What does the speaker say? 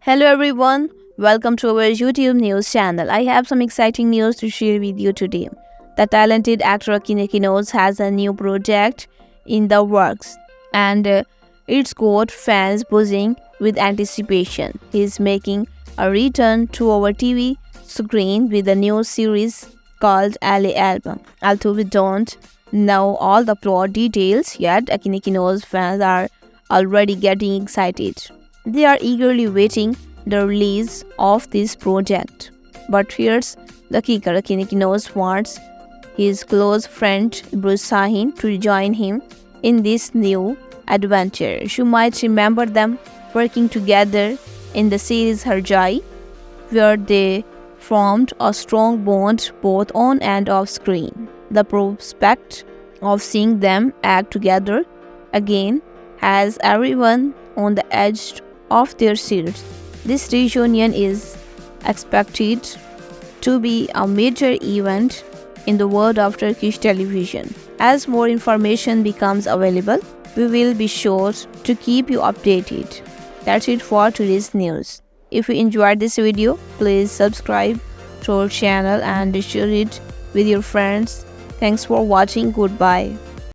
Hello everyone, welcome to our YouTube news channel. I have some exciting news to share with you today. The talented actor Akine Kinoz has a new project in the works and uh, it's got fans buzzing with anticipation. He's making a return to our TV screen with a new series called LA Album. Although we don't know all the plot details yet, Akine Kinoz fans are already getting excited. They are eagerly waiting the release of this project. But here's the kicker Kinoz wants his close friend Bruce Sahin to join him in this new adventure. You might remember them working together in the series Harjai, where they formed a strong bond both on and off screen. The prospect of seeing them act together again has everyone on the edge of their seats. This reunion is expected to be a major event in the world of Turkish television. As more information becomes available, we will be sure to keep you updated. That's it for today's news. If you enjoyed this video, please subscribe to our channel and share it with your friends. Thanks for watching. Goodbye.